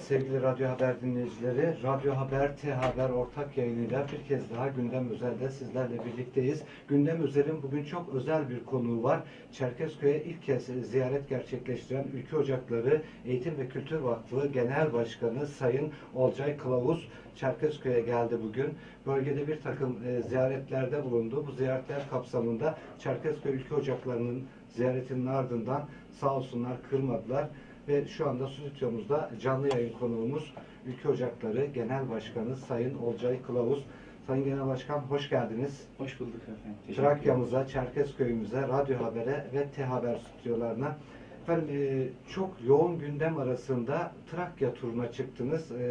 Sevgili Radyo Haber dinleyicileri, Radyo Haber, T Haber ortak yayınıyla bir kez daha Gündem Özel'de sizlerle birlikteyiz. Gündem Özel'in bugün çok özel bir konuğu var. Çerkezköy'e ilk kez ziyaret gerçekleştiren Ülke Ocakları Eğitim ve Kültür Vakfı Genel Başkanı Sayın Olcay Kılavuz Çerkezköy'e geldi bugün. Bölgede bir takım e, ziyaretlerde bulundu. Bu ziyaretler kapsamında Çerkezköy Ülke Ocakları'nın ziyaretinin ardından sağ olsunlar kırmadılar ve şu anda stüdyomuzda canlı yayın konuğumuz Ülke Ocakları Genel Başkanı Sayın Olcay Kılavuz. Sayın Genel Başkan hoş geldiniz. Hoş bulduk efendim. Teşekkür. Trakya'mıza, Çerkezköy'ümüze, Radyo Haber'e ve T Haber stüdyolarına. Efendim e, çok yoğun gündem arasında Trakya turuna çıktınız. E,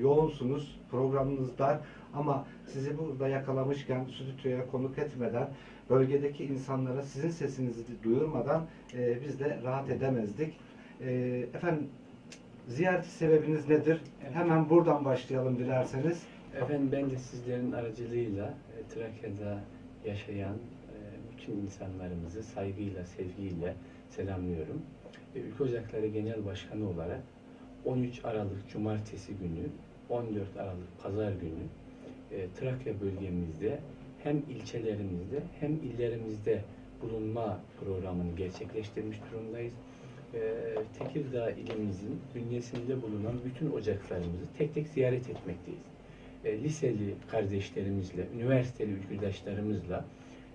yoğunsunuz, programınız dar ama sizi burada yakalamışken stüdyoya konuk etmeden bölgedeki insanlara sizin sesinizi duyurmadan e, biz de rahat edemezdik. E, efendim ziyaret sebebiniz nedir? Hemen buradan başlayalım dilerseniz. Efendim ben de sizlerin aracılığıyla e, Trakya'da yaşayan e, bütün insanlarımızı saygıyla, sevgiyle selamlıyorum. E, Ülke Ocakları Genel Başkanı olarak 13 Aralık Cumartesi günü, 14 Aralık Pazar günü e, Trakya bölgemizde hem ilçelerimizde hem illerimizde bulunma programını gerçekleştirmiş durumdayız. E, Tekirdağ ilimizin bünyesinde bulunan bütün ocaklarımızı tek tek ziyaret etmekteyiz. E, liseli kardeşlerimizle, üniversiteli ülküdaşlarımızla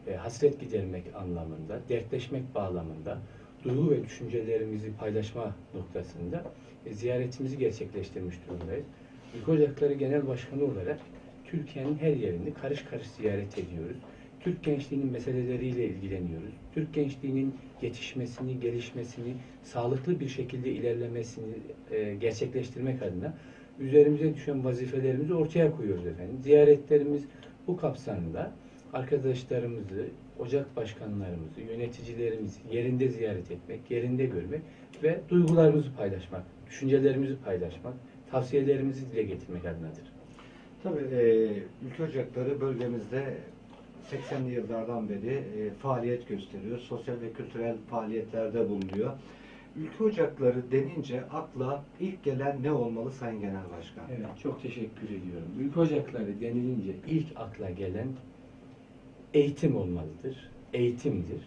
e, hasret gidermek anlamında, dertleşmek bağlamında, duygu ve düşüncelerimizi paylaşma noktasında e, ziyaretimizi gerçekleştirmiş durumdayız. Ülke Ocakları Genel Başkanı olarak Türkiye'nin her yerini karış karış ziyaret ediyoruz. Türk gençliğinin meseleleriyle ilgileniyoruz. Türk gençliğinin yetişmesini, gelişmesini, sağlıklı bir şekilde ilerlemesini e, gerçekleştirmek adına üzerimize düşen vazifelerimizi ortaya koyuyoruz efendim. Ziyaretlerimiz bu kapsamda arkadaşlarımızı, ocak başkanlarımızı, yöneticilerimizi yerinde ziyaret etmek, yerinde görmek ve duygularımızı paylaşmak, düşüncelerimizi paylaşmak, tavsiyelerimizi dile getirmek adınadır. Tabii e, Ülke Ocakları bölgemizde 80'li yıllardan beri e, faaliyet gösteriyor. Sosyal ve kültürel faaliyetlerde bulunuyor. Ülke Ocakları denince akla ilk gelen ne olmalı Sayın Genel Başkan? Evet, çok teşekkür ediyorum. Ülke ocakları denilince ilk akla gelen eğitim olmalıdır. Eğitimdir.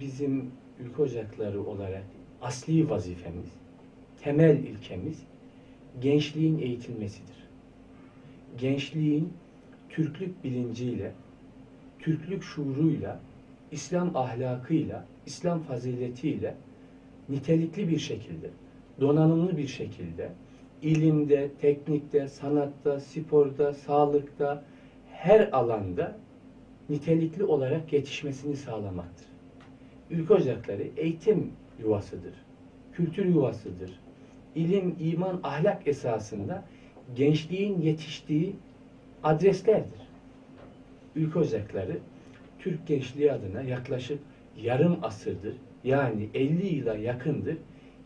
Bizim ülke ocakları olarak asli vazifemiz, temel ilkemiz gençliğin eğitilmesidir. Gençliğin Türklük bilinciyle, Türklük şuuruyla, İslam ahlakıyla, İslam faziletiyle nitelikli bir şekilde, donanımlı bir şekilde ilimde, teknikte, sanatta, sporda, sağlıkta, her alanda nitelikli olarak yetişmesini sağlamaktır. Ülke ocakları eğitim yuvasıdır, kültür yuvasıdır. İlim, iman, ahlak esasında gençliğin yetiştiği adreslerdir. Ülke ocakları Türk gençliği adına yaklaşık yarım asırdır yani 50 yıla yakındır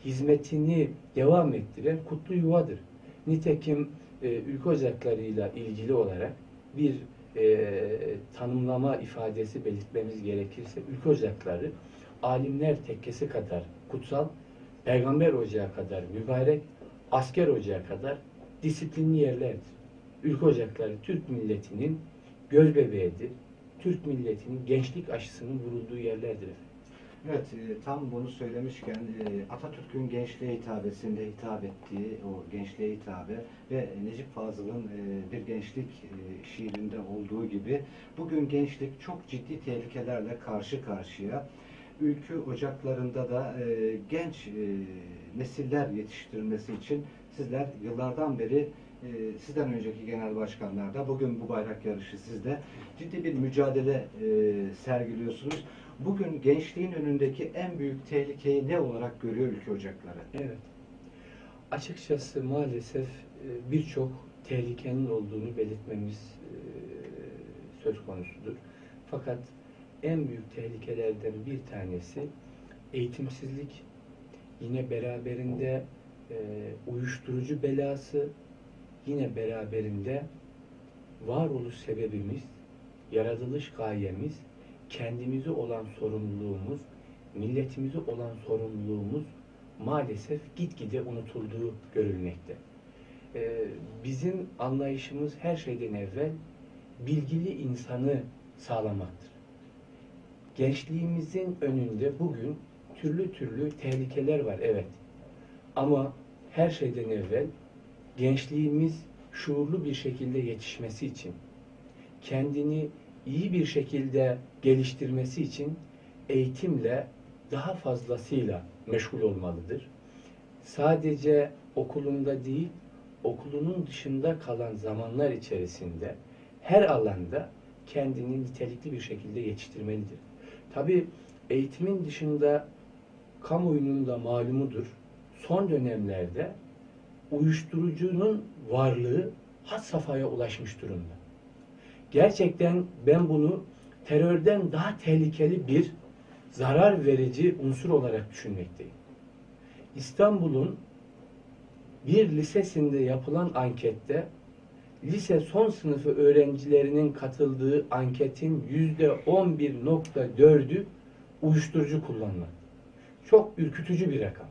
hizmetini devam ettiren kutlu yuvadır. Nitekim e, ülke ocaklarıyla ilgili olarak bir e, tanımlama ifadesi belirtmemiz gerekirse ülke ocakları alimler tekkesi kadar kutsal, peygamber ocağı kadar mübarek, asker ocağı kadar disiplinli yerlerdir. Ülke ocakları Türk milletinin göz bebeğidir. Türk milletinin gençlik aşısının vurulduğu yerlerdir. Evet, e, tam bunu söylemişken e, Atatürk'ün gençliğe hitabesinde hitap ettiği o gençliğe hitabe ve Necip Fazıl'ın e, bir gençlik şiirinde olduğu gibi bugün gençlik çok ciddi tehlikelerle karşı karşıya. Ülkü ocaklarında da genç nesiller yetiştirilmesi için sizler yıllardan beri e, sizden önceki genel başkanlarda bugün bu bayrak yarışı sizde ciddi bir mücadele e, sergiliyorsunuz. Bugün gençliğin önündeki en büyük tehlikeyi ne olarak görüyor ülke ocakları? Evet. Açıkçası maalesef e, birçok tehlikenin olduğunu belirtmemiz e, söz konusudur. Fakat en büyük tehlikelerden bir tanesi eğitimsizlik, yine beraberinde e, uyuşturucu belası, yine beraberinde varoluş sebebimiz, yaratılış gayemiz, kendimize olan sorumluluğumuz, milletimize olan sorumluluğumuz maalesef gitgide unutulduğu görülmekte. e, bizim anlayışımız her şeyden evvel bilgili insanı sağlamaktır. Gençliğimizin önünde bugün türlü türlü tehlikeler var evet. Ama her şeyden evvel gençliğimiz şuurlu bir şekilde yetişmesi için, kendini iyi bir şekilde geliştirmesi için eğitimle daha fazlasıyla meşgul olmalıdır. Sadece okulunda değil, okulunun dışında kalan zamanlar içerisinde her alanda kendini nitelikli bir şekilde yetiştirmelidir. Tabi eğitimin dışında kamuoyunun da malumudur. Son dönemlerde uyuşturucunun varlığı had safhaya ulaşmış durumda. Gerçekten ben bunu terörden daha tehlikeli bir zarar verici unsur olarak düşünmekteyim. İstanbul'un bir lisesinde yapılan ankette lise son sınıfı öğrencilerinin katıldığı anketin yüzde 11.4'ü uyuşturucu kullanmak. Çok ürkütücü bir rakam.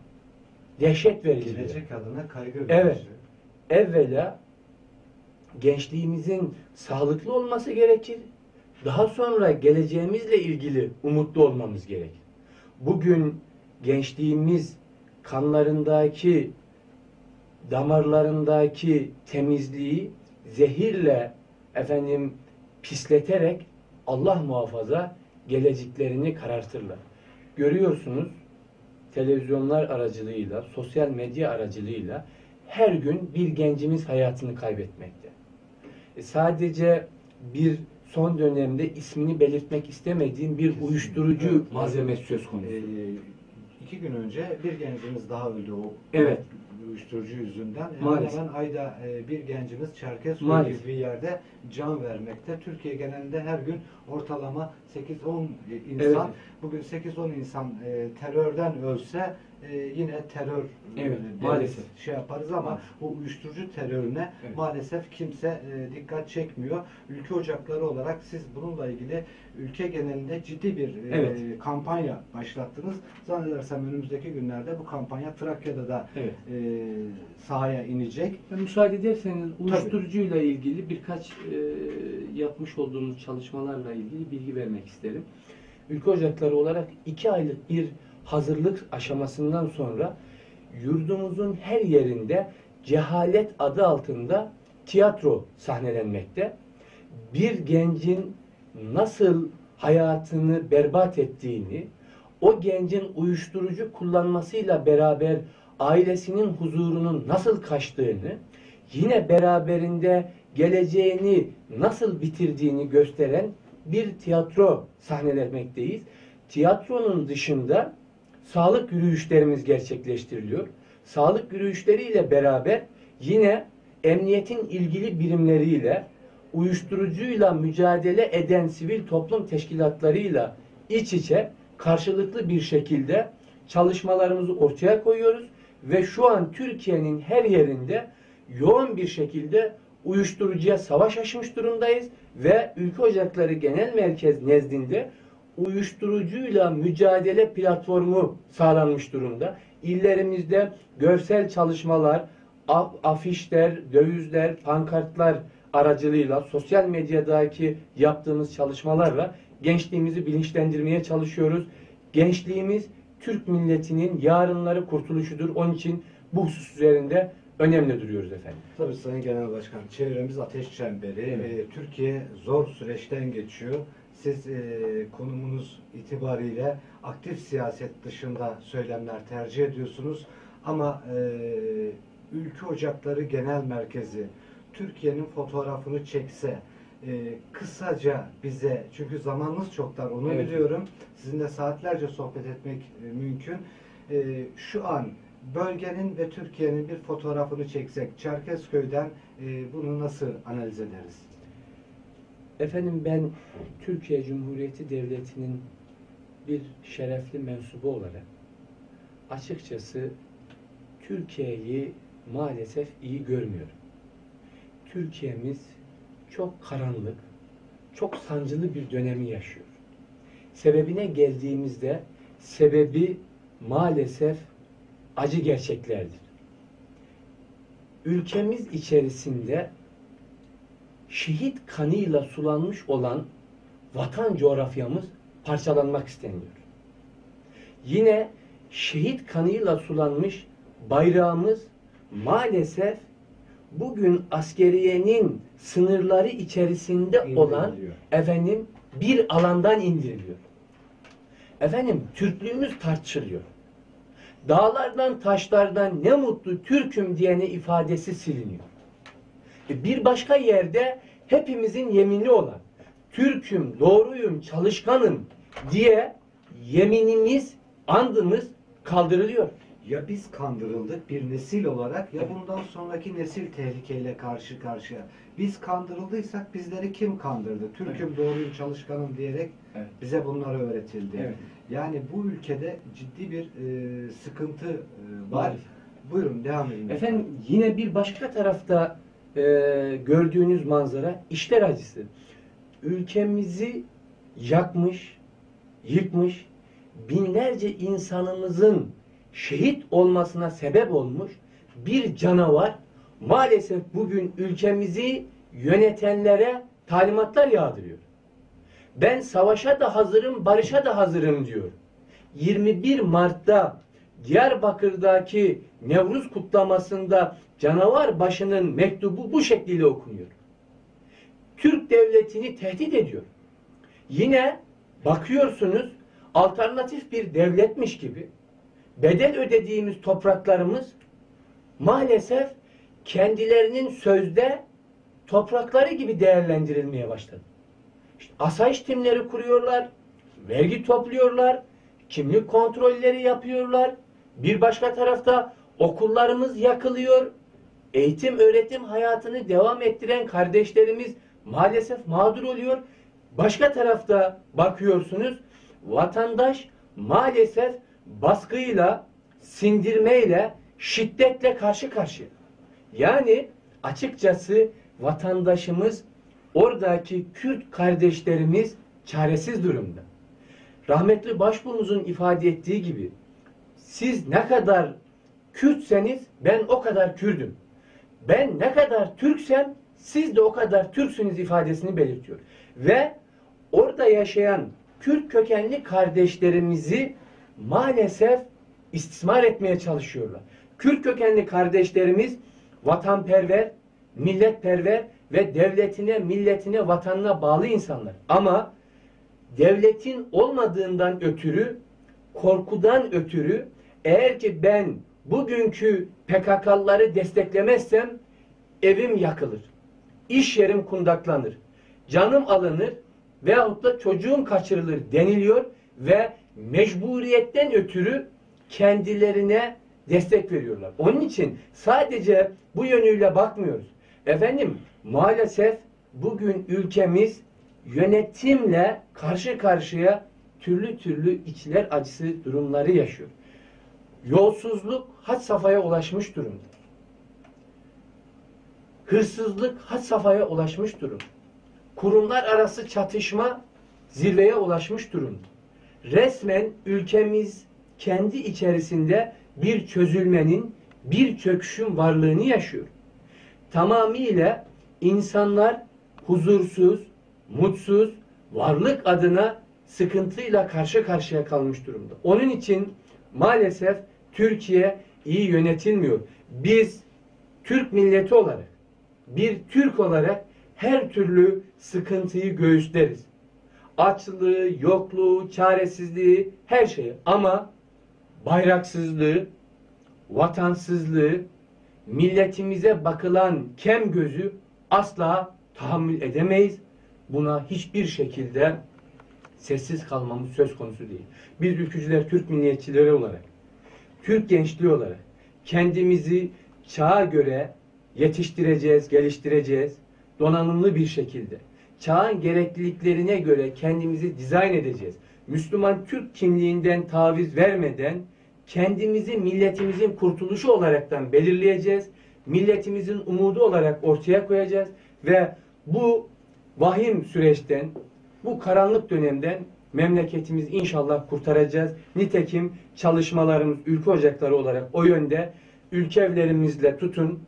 Dehşet verici Gelecek adına kaygı Evet. verici. evvela gençliğimizin sağlıklı olması gerekir. Daha sonra geleceğimizle ilgili umutlu olmamız gerekir. Bugün gençliğimiz kanlarındaki damarlarındaki temizliği zehirle efendim pisleterek Allah muhafaza geleceklerini karartırlar. Görüyorsunuz televizyonlar aracılığıyla, sosyal medya aracılığıyla her gün bir gencimiz hayatını kaybetmekte. E, sadece bir son dönemde ismini belirtmek istemediğim bir uyuşturucu Evet, malzemesi söz konusu. Ee, iki gün önce bir gencimiz daha öldü o Evet. Uyuşturucu yüzünden. Hemen Maalesef. hemen ayda e, bir gencimiz Çerkezköy Maalesef. gibi bir yerde can vermekte. Türkiye genelinde her gün ortalama 8-10 insan, Evet. bugün 8-10 insan e, terörden ölse e, yine terör e, Evet, deriz, maalesef. şey yaparız ama Maalesef. bu uyuşturucu terörüne Evet. maalesef kimse e, dikkat çekmiyor. Ülke ocakları olarak siz bununla ilgili ülke genelinde ciddi bir e, Evet. kampanya başlattınız. Zannedersem önümüzdeki günlerde bu kampanya Trakya'da da Evet. e, sahaya inecek. Ben müsaade ederseniz uyuşturucuyla ilgili birkaç e, yapmış olduğumuz çalışmalarla ilgili bilgi vermek isterim. Ülke Ocakları olarak iki aylık bir hazırlık aşamasından sonra yurdumuzun her yerinde cehalet adı altında tiyatro sahnelenmekte. Bir gencin nasıl hayatını berbat ettiğini, o gencin uyuşturucu kullanmasıyla beraber ailesinin huzurunun nasıl kaçtığını, yine beraberinde geleceğini nasıl bitirdiğini gösteren bir tiyatro sahnelemekteyiz. Tiyatronun dışında sağlık yürüyüşlerimiz gerçekleştiriliyor. Sağlık yürüyüşleriyle beraber yine emniyetin ilgili birimleriyle uyuşturucuyla mücadele eden sivil toplum teşkilatlarıyla iç içe karşılıklı bir şekilde çalışmalarımızı ortaya koyuyoruz ve şu an Türkiye'nin her yerinde yoğun bir şekilde uyuşturucuya savaş açmış durumdayız ve Ülke Ocakları Genel Merkez nezdinde uyuşturucuyla mücadele platformu sağlanmış durumda. İllerimizde görsel çalışmalar, af- afişler, dövizler, pankartlar aracılığıyla sosyal medyadaki yaptığımız çalışmalarla gençliğimizi bilinçlendirmeye çalışıyoruz. Gençliğimiz Türk milletinin yarınları kurtuluşudur. Onun için bu husus üzerinde önemli duruyoruz efendim. Tabii Sayın Genel Başkan, çevremiz ateş çemberi. Evet. Ee, Türkiye zor süreçten geçiyor. Siz e, konumunuz itibariyle aktif siyaset dışında söylemler tercih ediyorsunuz. Ama e, Ülke Ocakları Genel Merkezi Türkiye'nin fotoğrafını çekse, e, kısaca bize, çünkü zamanımız çok dar onu Evet. biliyorum. Sizinle saatlerce sohbet etmek e, mümkün. E, şu an bölgenin ve Türkiye'nin bir fotoğrafını çeksek Çerkezköy'den e, bunu nasıl analiz ederiz? Efendim ben Türkiye Cumhuriyeti Devleti'nin bir şerefli mensubu olarak açıkçası Türkiye'yi maalesef iyi görmüyorum. Türkiye'miz çok karanlık, çok sancılı bir dönemi yaşıyor. Sebebine geldiğimizde sebebi maalesef acı gerçeklerdir. ülkemiz içerisinde şehit kanıyla sulanmış olan vatan coğrafyamız parçalanmak isteniyor. Yine şehit kanıyla sulanmış bayrağımız maalesef bugün askeriyenin sınırları içerisinde olan efendim bir alandan indiriliyor. Efendim Türklüğümüz tartışılıyor. Dağlardan taşlardan ne mutlu Türk'üm diyene ifadesi siliniyor. E, Bir başka yerde hepimizin yeminli olan Türk'üm, doğruyum, çalışkanım diye yeminimiz, andımız kaldırılıyor. Ya biz kandırıldık bir nesil olarak ya bundan sonraki nesil tehlikeyle karşı karşıya. Biz kandırıldıysak bizleri kim kandırdı? Türk'üm, doğruyum, çalışkanım diyerek Evet. bize bunları öğretildi. Evet. Yani bu ülkede ciddi bir e, sıkıntı e, var. Maalesef. Buyurun devam edin. Efendim yine bir başka tarafta e, gördüğünüz manzara işler acısı. Ülkemizi yakmış, yıkmış, binlerce insanımızın şehit olmasına sebep olmuş bir canavar maalesef bugün ülkemizi yönetenlere talimatlar yağdırıyor. Ben savaşa da hazırım, barışa da hazırım diyor. 21 Mart'ta Diyarbakır'daki Nevruz kutlamasında canavar başının mektubu bu şekliyle okunuyor. Türk devletini tehdit ediyor. Yine bakıyorsunuz alternatif bir devletmiş gibi bedel ödediğimiz topraklarımız maalesef kendilerinin sözde toprakları gibi değerlendirilmeye başladı. İşte asayiş timleri kuruyorlar, vergi topluyorlar, kimlik kontrolleri yapıyorlar. Bir başka tarafta okullarımız yakılıyor. Eğitim öğretim hayatını devam ettiren kardeşlerimiz maalesef mağdur oluyor. Başka tarafta bakıyorsunuz vatandaş maalesef baskıyla, sindirmeyle, şiddetle karşı karşıya. Yani açıkçası vatandaşımız oradaki Kürt kardeşlerimiz çaresiz durumda. Rahmetli başbuğumuzun ifade ettiği gibi siz ne kadar Kürtseniz ben o kadar Kürdüm. Ben ne kadar Türksem siz de o kadar Türksünüz ifadesini belirtiyor. Ve orada yaşayan Kürt kökenli kardeşlerimizi maalesef istismar etmeye çalışıyorlar. Kürt kökenli kardeşlerimiz vatanperver, milletperver ve devletine, milletine, vatanına bağlı insanlar. Ama devletin olmadığından ötürü, korkudan ötürü eğer ki ben bugünkü PKK'ları desteklemezsem evim yakılır. iş yerim kundaklanır. Canım alınır veyahut da çocuğum kaçırılır deniliyor ve mecburiyetten ötürü kendilerine destek veriyorlar. Onun için sadece bu yönüyle bakmıyoruz. Efendim maalesef bugün ülkemiz yönetimle karşı karşıya türlü türlü içler acısı durumları yaşıyor. Yolsuzluk had safhaya ulaşmış durumda. Hırsızlık had safhaya ulaşmış durum. Kurumlar arası çatışma zirveye ulaşmış durumda. Resmen ülkemiz kendi içerisinde bir çözülmenin, bir çöküşün varlığını yaşıyor. Tamamıyla insanlar huzursuz, mutsuz, varlık adına sıkıntıyla karşı karşıya kalmış durumda. Onun için maalesef Türkiye iyi yönetilmiyor. Biz Türk milleti olarak, bir Türk olarak her türlü sıkıntıyı göğüsleriz. Açlığı, yokluğu, çaresizliği, her şeyi. Ama bayraksızlığı, vatansızlığı, milletimize bakılan kem gözü asla tahammül edemeyiz. Buna hiçbir şekilde sessiz kalmamız söz konusu değil. Biz ülkücüler, Türk milliyetçileri olarak, Türk gençliği olarak kendimizi çağa göre yetiştireceğiz, geliştireceğiz. Donanımlı bir şekilde. Çağın gerekliliklerine göre kendimizi dizayn edeceğiz. Müslüman Türk kimliğinden taviz vermeden kendimizi milletimizin kurtuluşu olaraktan belirleyeceğiz. Milletimizin umudu olarak ortaya koyacağız ve bu vahim süreçten, bu karanlık dönemden memleketimizi inşallah kurtaracağız. Nitekim çalışmalarımız ülke ocakları olarak o yönde ülke evlerimizle tutun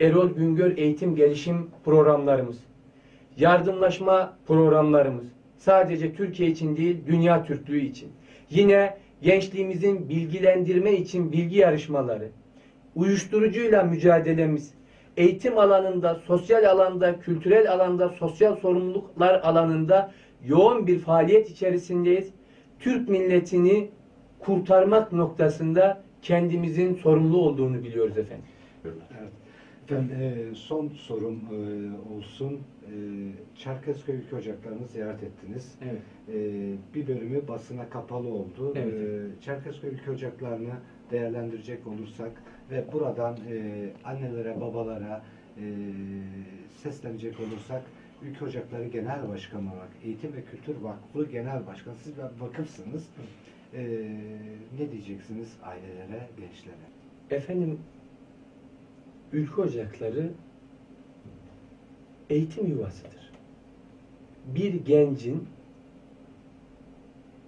Erol Güngör eğitim gelişim programlarımız, yardımlaşma programlarımız sadece Türkiye için değil dünya Türklüğü için. Yine gençliğimizin bilgilendirme için bilgi yarışmaları, uyuşturucuyla mücadelemiz, eğitim alanında, sosyal alanda, kültürel alanda, sosyal sorumluluklar alanında yoğun bir faaliyet içerisindeyiz. Türk milletini kurtarmak noktasında kendimizin sorumlu olduğunu biliyoruz efendim. Evet. Efendim, e, son sorum e, olsun. E, Çerkezköy Ülke Ocakları'nı ziyaret ettiniz. Evet. E, bir bölümü basına kapalı oldu. Evet. E, Çerkezköy Ülke Ocakları'nı değerlendirecek olursak ve buradan e, annelere, babalara e, seslenecek olursak Ülke Ocakları Genel Başkanı olarak Eğitim ve Kültür Vakfı Genel Başkanı, siz bir vakıfsınız. E, ne diyeceksiniz ailelere, gençlere? Efendim, ülke ocakları eğitim yuvasıdır. Bir gencin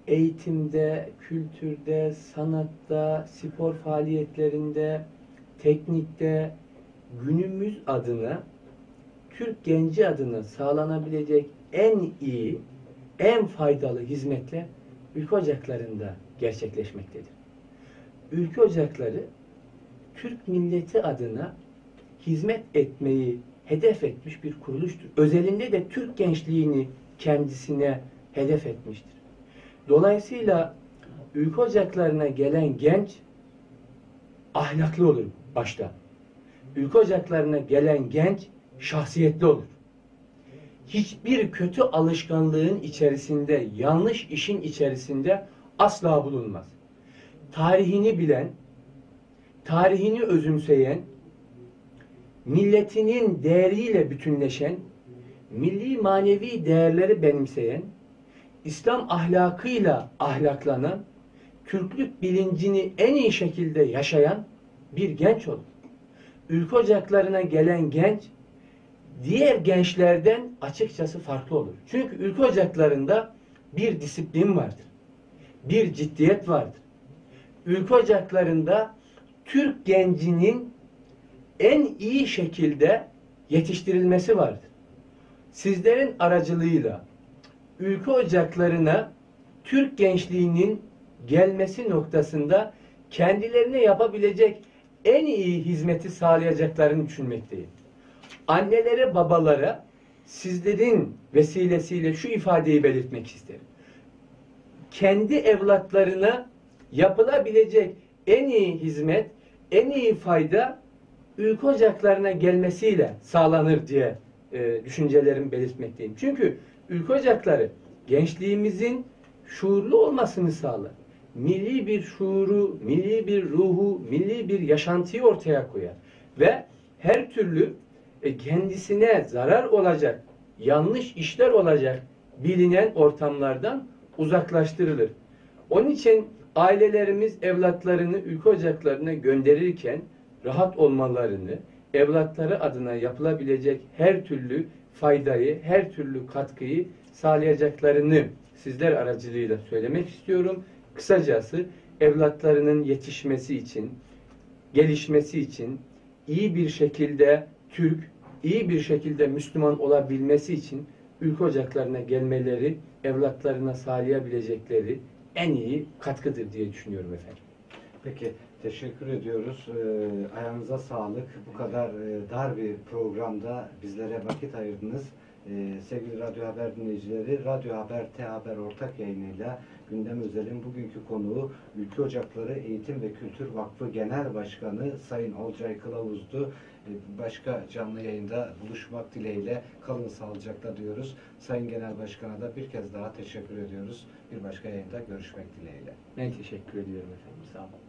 eğitimde, kültürde, sanatta, spor faaliyetlerinde, teknikte günümüz adına, Türk genci adına sağlanabilecek en iyi, en faydalı hizmetler ülke ocaklarında gerçekleşmektedir. Ülke ocakları Türk milleti adına hizmet etmeyi hedef etmiş bir kuruluştur. Özelinde de Türk gençliğini kendisine hedef etmiştir. Dolayısıyla ülke ocaklarına gelen genç ahlaklı olur başta. Ülke ocaklarına gelen genç şahsiyetli olur. Hiçbir kötü alışkanlığın içerisinde, yanlış işin içerisinde asla bulunmaz. Tarihini bilen, tarihini özümseyen, milletinin değeriyle bütünleşen, milli manevi değerleri benimseyen, İslam ahlakıyla ahlaklanan, Türklük bilincini en iyi şekilde yaşayan bir genç olur. Ülke ocaklarına gelen genç, diğer gençlerden açıkçası farklı olur. Çünkü ülke ocaklarında bir disiplin vardır. Bir ciddiyet vardır. Ülke ocaklarında Türk gencinin en iyi şekilde yetiştirilmesi vardır. Sizlerin aracılığıyla ülke ocaklarına Türk gençliğinin gelmesi noktasında kendilerine yapabilecek en iyi hizmeti sağlayacaklarını düşünmekteyim. Annelere, babalara sizlerin vesilesiyle şu ifadeyi belirtmek isterim. Kendi evlatlarına yapılabilecek en iyi hizmet, en iyi fayda ülke ocaklarına gelmesiyle sağlanır diye e, düşüncelerimi belirtmekteyim. Çünkü ülke ocakları gençliğimizin şuurlu olmasını sağlar. Milli bir şuuru, milli bir ruhu, milli bir yaşantıyı ortaya koyar. Ve her türlü e, kendisine zarar olacak, yanlış işler olacak bilinen ortamlardan uzaklaştırılır. Onun için ailelerimiz evlatlarını ülke ocaklarına gönderirken rahat olmalarını, evlatları adına yapılabilecek her türlü faydayı, her türlü katkıyı sağlayacaklarını sizler aracılığıyla söylemek istiyorum. Kısacası evlatlarının yetişmesi için, gelişmesi için, iyi bir şekilde Türk, iyi bir şekilde Müslüman olabilmesi için ülke ocaklarına gelmeleri, evlatlarına sağlayabilecekleri en iyi katkıdır diye düşünüyorum efendim. Peki teşekkür ediyoruz. Ee, ayağınıza sağlık. Bu kadar e, dar bir programda bizlere vakit ayırdınız. Ee, sevgili Radyo Haber dinleyicileri, Radyo Haber T Haber ortak yayınıyla Gündem Özel'in bugünkü konuğu Ülke Ocakları Eğitim ve Kültür Vakfı Genel Başkanı Sayın Olcay Kılavuz'du. Ee, Başka canlı yayında buluşmak dileğiyle kalın sağlıcakla diyoruz. Sayın Genel Başkan'a da bir kez daha teşekkür ediyoruz. Bir başka yayında görüşmek dileğiyle. Ben teşekkür ediyorum efendim. Sağ olun.